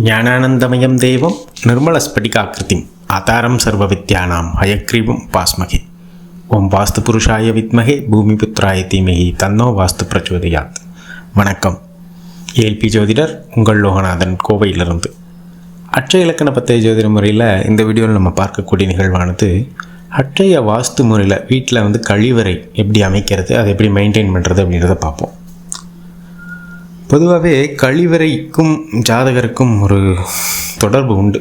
ஞானானந்தமயம் தேவம் நிர்மலஸ்படிகாக்கிருதிம் ஆதாரம் சர்வ வித்யானாம் ஹயக்ரீவம் பாஸ்மகே ஓம் வாஸ்து புருஷாய வித்மகே பூமிபுத்ராய தீமகி தன்னோ வாஸ்து பிரச்சோதயாத். வணக்கம். ஏல்பி ஜோதிடர் உங்கள் லோகநாதன் கோவையிலிருந்து. அட்சய இலக்கண பத்தய ஜோதிட முறையில் இந்த வீடியோவில் நம்ம பார்க்கக்கூடிய நிகழ்வானது அட்சய வாஸ்து முறையில் வீட்டில் வந்து கழிவறை எப்படி அமைக்கிறது அதை எப்படி மெயின்டைன் பண்ணுறது அப்படின்றத பார்ப்போம். பொதுவாகவே கழிவறைக்கும் ஜாதகருக்கும் ஒரு தொடர்பு உண்டு.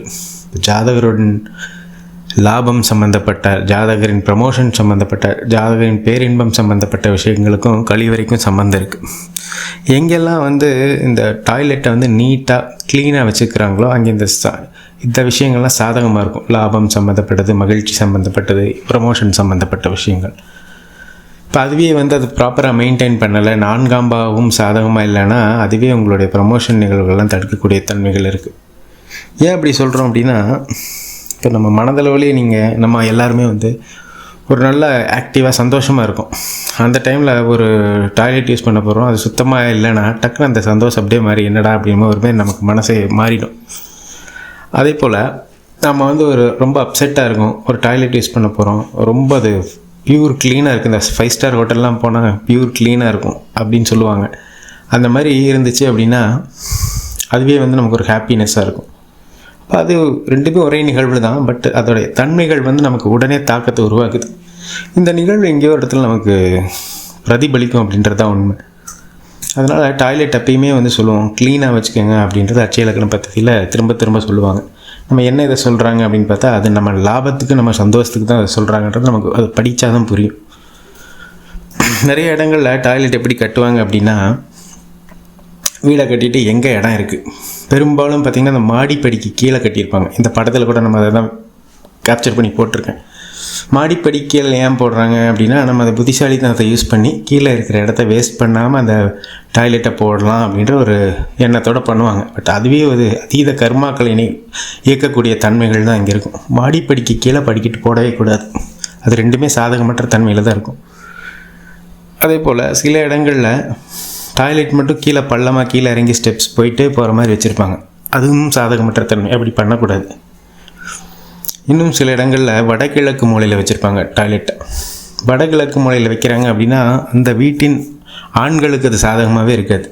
ஜாதகருடன் லாபம் சம்பந்தப்பட்ட ஜாதகரின் ப்ரமோஷன் சம்பந்தப்பட்ட ஜாதகரின் பேரின்பம் சம்பந்தப்பட்ட விஷயங்களுக்கும் கழிவறைக்கும் சம்மந்தம் இருக்குது எங்கெல்லாம் வந்து இந்த டாய்லெட்டை வந்து நீட்டாக க்ளீனாக வச்சுக்கிறாங்களோ அங்கே இந்த சா இந்த விஷயங்கள்லாம் சாதகமாக இருக்கும். லாபம் சம்மந்தப்பட்டது மகிழ்ச்சி சம்மந்தப்பட்டது ப்ரமோஷன் சம்மந்தப்பட்ட விஷயங்கள். அதுவே வந்து அது ப்ராப்பராக மெயின்டைன் பண்ணலை. நான்காம்பாகவும் சாதகமாக இல்லைன்னா அதுவே உங்களுடைய ப்ரமோஷன் நிகழ்வுகள்லாம் தடுக்கக்கூடிய தன்மைகள் இருக்குது ஏன் அப்படி சொல்கிறோம் அப்படின்னா இப்போ நம்ம மனதளவுலேயே நீங்கள் நம்ம எல்லாருமே வந்து ஒரு நல்ல ஆக்டிவாக சந்தோஷமாக இருக்கும். அந்த டைமில் ஒரு டாய்லெட் யூஸ் பண்ண போகிறோம் அது சுத்தமாக இல்லைன்னா டக்குன்னு அந்த சந்தோஷம் அப்படியே மாறி என்னடா அப்படின்னு ஒரு மாதிரி நமக்கு மனசே மாறிடும். அதே போல் நம்ம வந்து ஒரு ரொம்ப அப்செட்டாக இருக்கும். ஒரு டாய்லெட் யூஸ் பண்ண போகிறோம் ரொம்ப அது பியூர் க்ளீனாக இருக்குது இந்த ஃபைவ் ஸ்டார் ஹோட்டல்லாம் போனால் பியூர் க்ளீனாக இருக்கும் அப்படின்னு சொல்லுவாங்க. அந்த மாதிரி இருந்துச்சு அப்படின்னா அதுவே வந்து நமக்கு ஒரு ஹாப்பினஸ்ஸாக இருக்கும். அப்போ அது ரெண்டுமே ஒரே நிகழ்வு தான் பட் அதோடைய தன்மைகள் வந்து நமக்கு உடனே தாக்கத்தை உருவாக்குது. இந்த நிகழ்வு எங்கேயோ ஒரு இடத்துல நமக்கு பிரதிபலிக்கும் அப்படின்றது தான் உண்மை. அதனால் டாய்லெட் எப்பயுமே வந்து சொல்லுவோம் க்ளீனாக வச்சுக்கோங்க அப்படின்றது அட்சய பத்தியில் திரும்ப திரும்ப சொல்லுவாங்க. நம்ம என்ன இதை சொல்கிறாங்க அப்படின்னு பார்த்தா அது நம்ம லாபத்துக்கு நம்ம சந்தோஷத்துக்கு தான் அதை சொல்கிறாங்கன்றது நமக்கு அது படித்தா தான் புரியும். நிறைய இடங்களில் டாய்லெட் எப்படி கட்டுவாங்க அப்படின்னா வீடை கட்டிட்டு எங்கே இடம் இருக்குது பெரும்பாலும் பார்த்திங்கன்னா அந்த மாடிப்படிக்கு கீழே கட்டியிருப்பாங்க. இந்த படத்தில் கூட நம்ம அதை தான் கேப்சர் பண்ணி போட்டிருக்கேன். மாடிப்படி கீழே ஏன் போடுறாங்க அப்படின்னா நம்ம அதை புத்திசாலித்தனத்தை யூஸ் பண்ணி கீழே இருக்கிற இடத்த வேஸ்ட் பண்ணாமல் அந்த டாய்லெட்டை போடலாம் அப்படின்ற ஒரு எண்ணத்தோடு பண்ணுவாங்க. பட் அதுவே ஒரு அதீத கர்மாக்களை இணை இயக்கக்கூடிய தன்மைகள் தான் இங்கே இருக்கும். மாடிப்படிக்கு கீழே படிக்கிட்டு போடவே கூடாது. அது ரெண்டுமே சாதகமற்ற தன்மையில் தான் இருக்கும். அதே போல் சில இடங்களில் டாய்லெட் மட்டும் கீழே பள்ளமாக கீழே இறங்கி ஸ்டெப்ஸ் போயிட்டே போகிற மாதிரி வச்சுருப்பாங்க. அதுவும் சாதகமற்ற தன்மை. அப்படி பண்ணக்கூடாது. இன்னும் சில இடங்களில் வடகிழக்கு மூலையில் வச்சுருப்பாங்க டாய்லெட் வடகிழக்கு மூலையில் வைக்கிறாங்க அப்படின்னா அந்த வீட்டின் ஆண்களுக்கு அது சாதகமாகவே இருக்காது.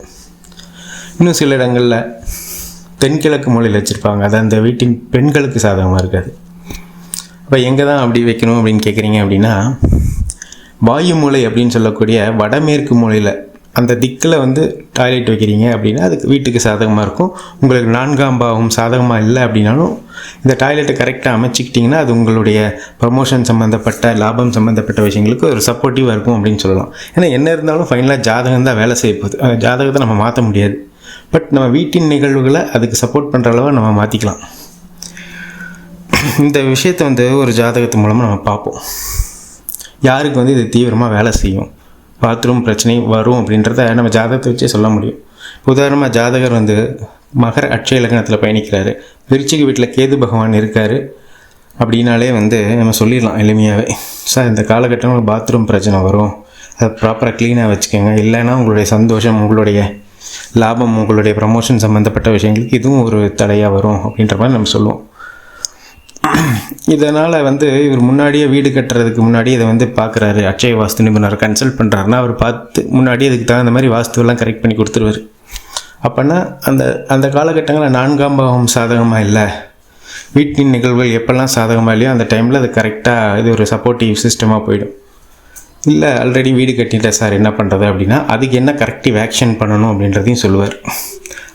இன்னும் சில இடங்களில் தென்கிழக்கு மூலையில் வச்சுருப்பாங்க. அது அந்த வீட்டின் பெண்களுக்கு சாதகமாக இருக்காது. அப்போ எங்கே தான் அப்படி வைக்கணும் அப்படின்னு கேட்குறீங்க அப்படின்னா வாயு மூலை அப்படின்னு சொல்லக்கூடிய வடமேற்கு மூலையில் அந்த திக்கில் வந்து டாய்லெட் வைக்கிறீங்க அப்படின்னா அதுக்கு வீட்டுக்கு சாதகமாக இருக்கும். உங்களுக்கு நான்காம் பாவம் சாதகமாக இல்லை அப்படின்னாலும் இந்த டாய்லெட்டை கரெக்டாக அமைச்சிக்கிட்டிங்கன்னா அது உங்களுடைய ப்ரமோஷன் சம்மந்தப்பட்ட லாபம் சம்மந்தப்பட்ட விஷயங்களுக்கு ஒரு சப்போர்ட்டிவாக இருக்கும் அப்படின்னு சொல்லலாம். ஏன்னா என்ன இருந்தாலும் ஃபைனலாக ஜாதகம் தான் வேலை செய்ய போகுது ஜாதகத்தை நம்ம மாற்ற முடியாது. பட் நம்ம வீட்டின் நிகழ்வுகளை அதுக்கு சப்போர்ட் பண்ணுற அளவாக நம்ம மாற்றிக்கலாம் இந்த விஷயத்தை வந்து ஒரு ஜாதகத்து மூலமாக நம்ம பார்ப்போம். யாருக்கு வந்து இது தீவிரமாக வேலை செய்யும்? பாத்ரூம் பிரச்சனை வரும் அப்படின்றத நம்ம ஜாதகத்தை வச்சே சொல்ல முடியும். உதாரணமாக ஜாதகர் வந்து மகர அட்சய லக்னத்தில் பயணிக்கிறாரு. விருச்சிக வீட்டில் கேது பகவான் இருக்கார். அப்படின்னாலே வந்து நம்ம சொல்லிடலாம் எளிமையாகவே சார் இந்த காலகட்டத்தில் பாத்ரூம் பிரச்சனை வரும். அதை ப்ராப்பராக க்ளீனாக வச்சுக்கோங்க. இல்லைன்னா உங்களுடைய சந்தோஷம் உங்களுடைய லாபம் உங்களுடைய ப்ரமோஷன் சம்மந்தப்பட்ட விஷயங்களுக்கு இதுவும் ஒரு தடையாக வரும் அப்படின்ற மாதிரி நம்ம சொல்லுவோம். இதனால் வந்து இவர் முன்னாடியே வீடு கட்டுறதுக்கு முன்னாடி இதை வந்து பார்க்குறாரு. அட்சய வாஸ்து நிபுணர் கன்சல்ட் பண்ணுறாருன்னா அவர் பார்த்து முன்னாடி அதுக்கு தகுந்த மாதிரி வாஸ்துவெல்லாம் கரெக்ட் பண்ணி கொடுத்துருவார். அப்போனா அந்த அந்த காலகட்டங்களில் நான்காம் பாகம் சாதகமாக இல்லை? வீட்டின் நிகழ்வுகள் எப்போல்லாம் சாதகமாக இல்லையோ அந்த டைமில் அது கரெக்டாக இது ஒரு சப்போர்ட்டிவ் சிஸ்டமாக போயிடும். இல்லை ஆல்ரெடி வீடு கட்டிட்டேன் சார் என்ன பண்ணுறது அப்படின்னா அதுக்கு என்ன கரெக்டிவ் ஆக்ஷன் பண்ணணும் அப்படின்றதையும் சொல்லுவார்.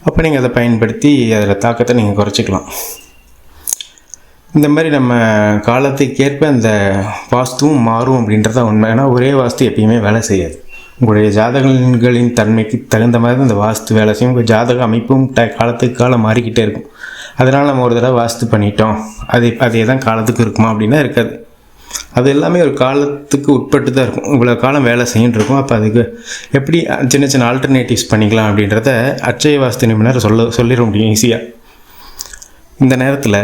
அப்போ நீங்கள் அதை பயன்படுத்தி அதில் தாக்கத்தை நீங்கள் குறைச்சிக்கலாம். இந்த மாதிரி நம்ம காலத்துக்கேற்ப அந்த வாஸ்துவும் மாறும் அப்படின்றத உண்மை. ஏன்னா ஒரே வாஸ்து எப்பயுமே வேலை செய்யாது. உங்களுடைய ஜாதகங்களின் தன்மைக்கு தகுந்த மாதிரி தான் அந்த வாஸ்து வேலை செய்யும். உங்கள் ஜாதக அமைப்பும் ட காலத்துக்கு காலம் மாறிக்கிட்டே இருக்கும். அதனால் நம்ம ஒரு தடவை வாஸ்து பண்ணிட்டோம். அது அதே தான் காலத்துக்கு இருக்குமா அப்படின்னா இருக்காது. அது எல்லாமே ஒரு காலத்துக்கு உட்பட்டு தான் இருக்கும். இவ்வளோ காலம் வேலை செய்யின்னு இருக்கும். அப்போ அதுக்கு எப்படி சின்ன சின்ன ஆல்டர்னேட்டிவ்ஸ் பண்ணிக்கலாம் அப்படின்றத அட்சய வாஸ்து நிபுணர் சொல்ல சொல்லிட முடியும் ஈஸியாக இந்த நேரத்தில்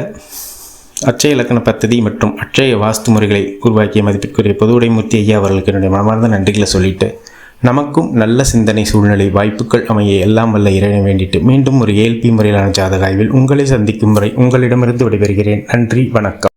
அட்சய இலக்கண பദ്ധதி மற்றும் அட்சய வாஸ்து முறைகளை உருவாக்கிய மதிப்பிற்குரிய பொதுவுடைமூர்த்தி ஐயா அவர்களுக்கு என்னுடைய மனமார்ந்த நன்றிகளை சொல்லிட்டு நமக்கும் நல்ல சிந்தனை சூழ்நிலை வாய்ப்புகள் அமைய எல்லாம் வல்ல இறைவனை வேண்டிட்டு மீண்டும் ஒரு ஏல்பி முறையிலான ஜாதக ஆய்வில் உங்களை சந்திக்கும் முறை உங்களிடமிருந்து விடைபெறுகிறேன். நன்றி வணக்கம்.